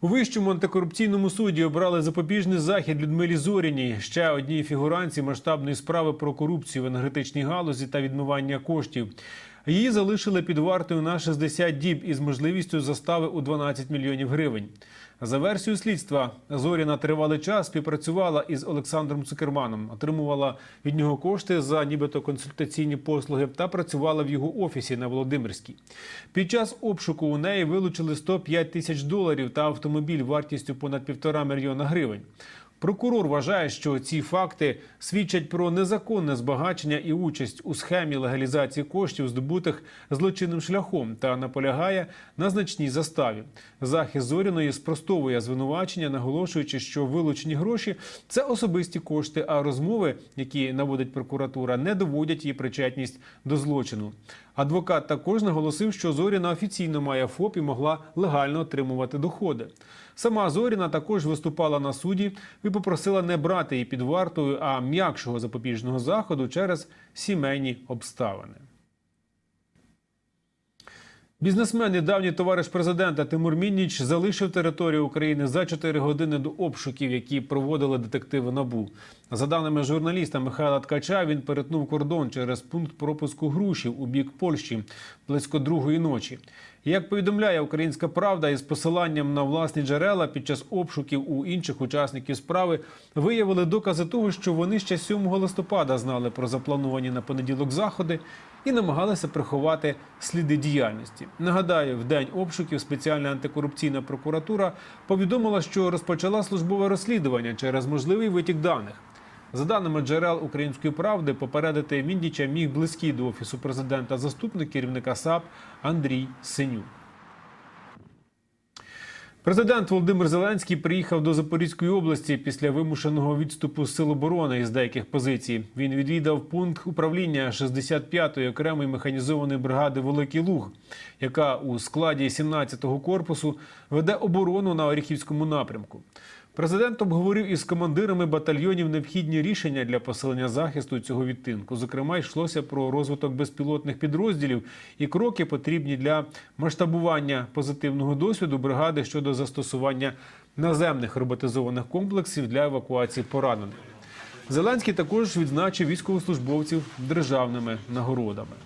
У вищому антикорупційному суді обрали запобіжний захід Людмилі Зоріній, ще одній фігуранці масштабної справи про корупцію в енергетичній галузі та відмивання коштів. Її залишили під вартою на 60 діб із можливістю застави у 12 мільйонів гривень. За версією слідства, Зоріна тривалий час співпрацювала із Олександром Цукерманом, отримувала від нього кошти за нібито консультаційні послуги та працювала в його офісі на Володимирській. Під час обшуку у неї вилучили 105 тисяч доларів та автомобіль вартістю понад півтора мільйона гривень. Прокурор вважає, що ці факти свідчать про незаконне збагачення і участь у схемі легалізації коштів, здобутих злочинним шляхом, та наполягає на значній заставі. Захист Зоріної спростовує звинувачення, наголошуючи, що вилучені гроші це особисті кошти, а розмови, які наводить прокуратура, не доводять її причетність до злочину. Адвокат також наголосив, що Зоріна офіційно має ФОП і могла легально отримувати доходи. Сама Зоріна також виступала на суді і попросила не брати її під вартою, а м'якшого запобіжного заходу через сімейні обставини. Бізнесмен і давній товариш президента Тимур Мінніч залишив територію України за 4 години до обшуків, які проводили детективи НАБУ. За даними журналіста Михайла Ткача, він перетнув кордон через пункт пропуску Грушів у бік Польщі близько другої ночі. Як повідомляє Українська Правда, із посиланням на власні джерела під час обшуків у інших учасників справи виявили докази того, що вони ще 7 листопада знали про заплановані на понеділок заходи і намагалися приховати сліди діяльності. Нагадаю, в день обшуків спеціальна антикорупційна прокуратура повідомила, що розпочала службове розслідування через можливий витік даних. За даними джерел української правди, попередити Міндіча міг близький до офісу президента заступник керівника САП Андрій Синюк. Президент Володимир Зеленський приїхав до Запорізької області після вимушеного відступу Сил оборони із деяких позицій. Він відвідав пункт управління 65-ї окремої механізованої бригади Великий Луг, яка у складі 17-го корпусу веде оборону на Оріхівському напрямку. Президент обговорив із командирами батальйонів необхідні рішення для посилення захисту цього відтинку. Зокрема, йшлося про розвиток безпілотних підрозділів і кроки потрібні для масштабування позитивного досвіду бригади щодо застосування наземних роботизованих комплексів для евакуації поранених. Зеленський також відзначив військовослужбовців державними нагородами.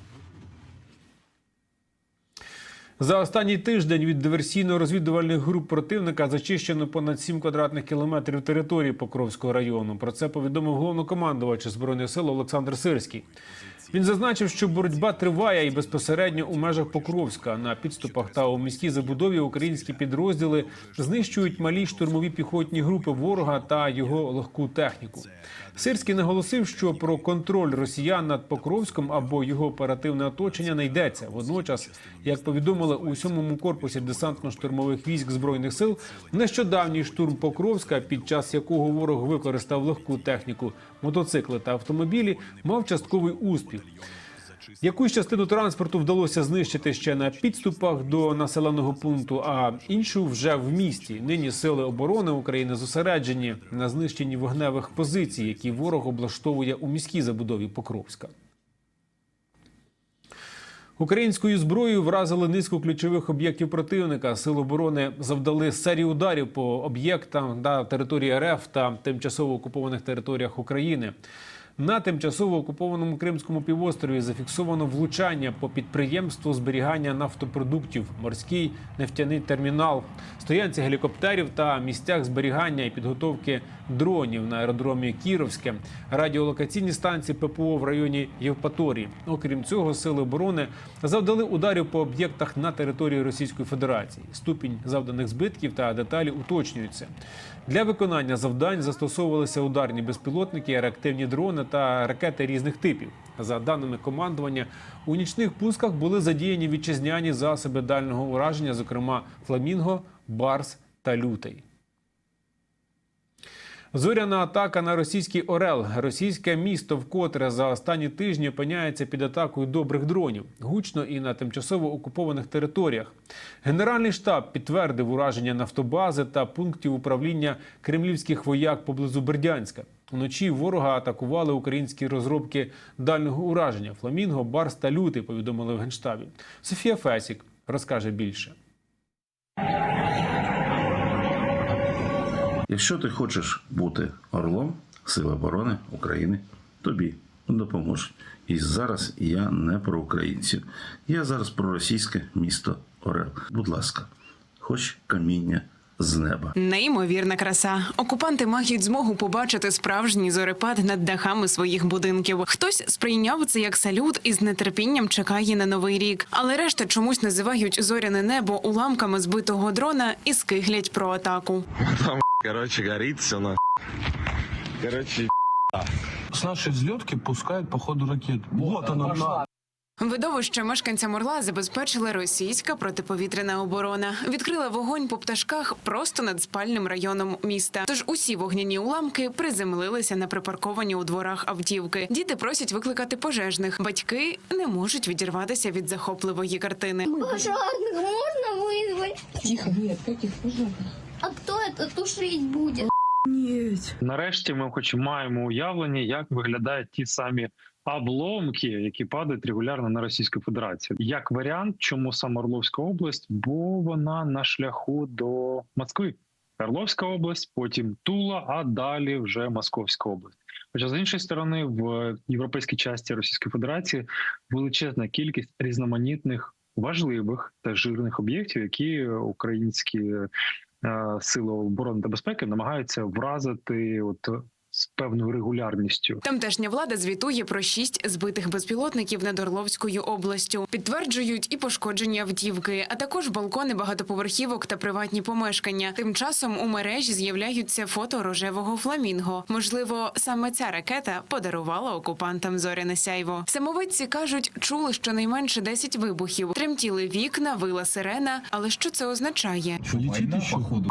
За останній тиждень від диверсійно-розвідувальних груп противника зачищено понад 7 квадратних кілометрів території Покровського району. Про це повідомив головнокомандувач збройних сил Олександр Сирський. Він зазначив, що боротьба триває і безпосередньо у межах Покровська на підступах та у міській забудові українські підрозділи знищують малі штурмові піхотні групи ворога та його легку техніку. Сирський наголосив, що про контроль росіян над Покровськом або його оперативне оточення не йдеться. Водночас, як повідомили у сьомому корпусі десантно-штурмових військ збройних сил, нещодавній штурм Покровська, під час якого ворог використав легку техніку, мотоцикли та автомобілі, мав частковий успіх. Якусь частину транспорту вдалося знищити ще на підступах до населеного пункту, а іншу вже в місті. Нині сили оборони України зосереджені на знищенні вогневих позицій, які ворог облаштовує у міській забудові Покровська. Українською зброєю вразили низку ключових об'єктів противника. Сили оборони завдали серію ударів по об'єктам на території РФ та тимчасово окупованих територіях України. На тимчасово окупованому Кримському півострові зафіксовано влучання по підприємству зберігання нафтопродуктів, морський нефтяний термінал, стоянці гелікоптерів та місцях зберігання і підготовки дронів на аеродромі Кіровське, радіолокаційні станції ППО в районі Євпаторії. Окрім цього, сили оборони завдали ударів по об'єктах на території Російської Федерації. Ступінь завданих збитків та деталі уточнюються. Для виконання завдань застосовувалися ударні безпілотники, реактивні дрони та ракети різних типів. За даними командування, у нічних пусках були задіяні вітчизняні засоби дальнього ураження, зокрема Фламінго, Барс та Лютий. Зоряна атака на російський Орел. Російське місто вкотре за останні тижні опиняється під атакою добрих дронів, гучно і на тимчасово окупованих територіях. Генеральний штаб підтвердив ураження нафтобази та пунктів управління кремлівських вояк поблизу Бердянська. Вночі ворога атакували українські розробки дальнього ураження Фламінго, Барс та Лютий. Повідомили в генштабі. Софія Фесік розкаже більше. Якщо ти хочеш бути орлом Сил оборони України, тобі допоможуть. І зараз я не про українців. Я зараз про російське місто Орел. Будь ласка, хоч каміння з неба. Неймовірна краса. Окупанти мають змогу побачити справжній зорепад над дахами своїх будинків. Хтось сприйняв це як салют і з нетерпінням чекає на новий рік. Але решта чомусь називають зоряне небо уламками збитого дрона і скиглять про атаку. Короче, горит все на. Короче, С нашей взлетки пускают по ходу ракет. Вот, она. на. Видовище мешканцям Орла забезпечила російська протиповітряна оборона. Відкрила вогонь по пташках просто над спальним районом міста. Тож усі вогняні уламки приземлилися на припарковані у дворах автівки. Діти просять викликати пожежних. Батьки не можуть відірватися від захопливої картини. Пожарных можно вызвать? Тихо, нет, каких пожарных? Тушить будет? Нарешті ми хоч маємо уявлення, як виглядають ті самі обломки, які падають регулярно на Російську Федерацію. Як варіант, чому саме Орловська область? Бо вона на шляху до Москви. Орловська область, потім Тула, а далі вже Московська область. Хоча з іншої сторони, в європейській часті Російської Федерації величезна кількість різноманітних важливих та жирних об'єктів, які українські сили оборони та безпеки намагаються вразити от з певною регулярністю. Тамтешня влада звітує про шість збитих безпілотників над Орловською областю. Підтверджують і пошкоджені автівки, а також балкони багатоповерхівок та приватні помешкання. Тим часом у мережі з'являються фото рожевого фламінго. Можливо, саме ця ракета подарувала окупантам зоряне сяйво. Самовидці кажуть, чули щонайменше 10 вибухів, тремтіли вікна, вила сирена. Але що це означає? Что, летит еще? Походу,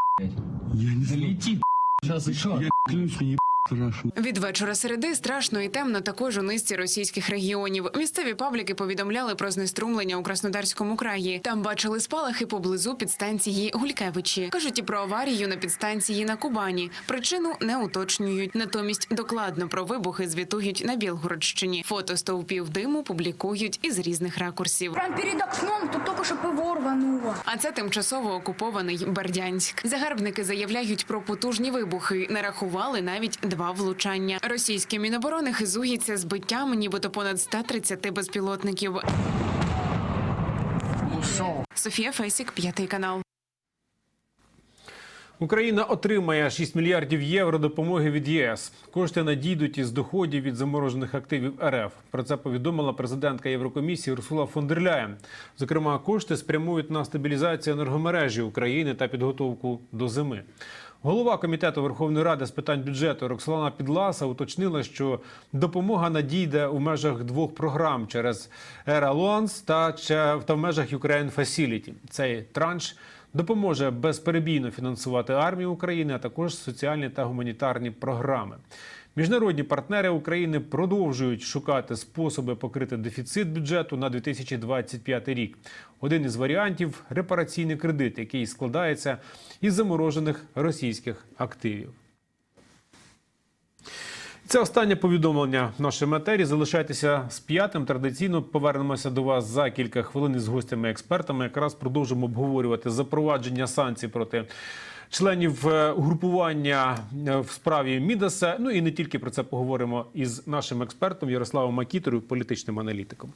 Я не знаю. Летит. Сейчас еще. Я клянусь, мне страшно. Від вечора середи страшно і темно також у низці російських регіонів. Місцеві пабліки повідомляли про знеструмлення у Краснодарському краї. Там бачили спалахи поблизу підстанції Гулькевичі. Кажуть і про аварію на підстанції на Кубані. Причину не уточнюють. Натомість докладно про вибухи звітують на Білгородщині. Фото стовпів диму публікують із різних ракурсів. Прям перед окном тут только что ПВО рвануло. А це тимчасово окупований Бердянськ. Загарбники заявляють про потужні вибухи. Нарахували навіть два влучання. Російське міноборони хизується збиттям нібито понад 130 безпілотників. Софія Фесік, п'ятий канал. Україна отримає 6 мільярдів євро допомоги від ЄС. Кошти надійдуть із доходів від заморожених активів РФ. Про це повідомила президентка Єврокомісії Урсула фон дер Ляєн. Зокрема, кошти спрямують на стабілізацію енергомережі України та підготовку до зими. Голова комітету Верховної Ради з питань бюджету Роксолана Підласа уточнила, що допомога надійде у межах двох програм через ЕРАЛОНС та, та в межах Ukraine Facility. Цей транш допоможе безперебійно фінансувати армію України, а також соціальні та гуманітарні програми. Міжнародні партнери України продовжують шукати способи покрити дефіцит бюджету на 2025 рік. Один із варіантів репараційний кредит, який складається із заморожених російських активів. Це останнє повідомлення в нашій матері. Залишайтеся з п'ятим. Традиційно повернемося до вас за кілька хвилин із гостями-експертами. Якраз продовжимо обговорювати запровадження санкцій проти членів е, угрупування е, в справі Мідаса. Ну і не тільки про це поговоримо із нашим експертом Ярославом Макіторою, політичним аналітиком.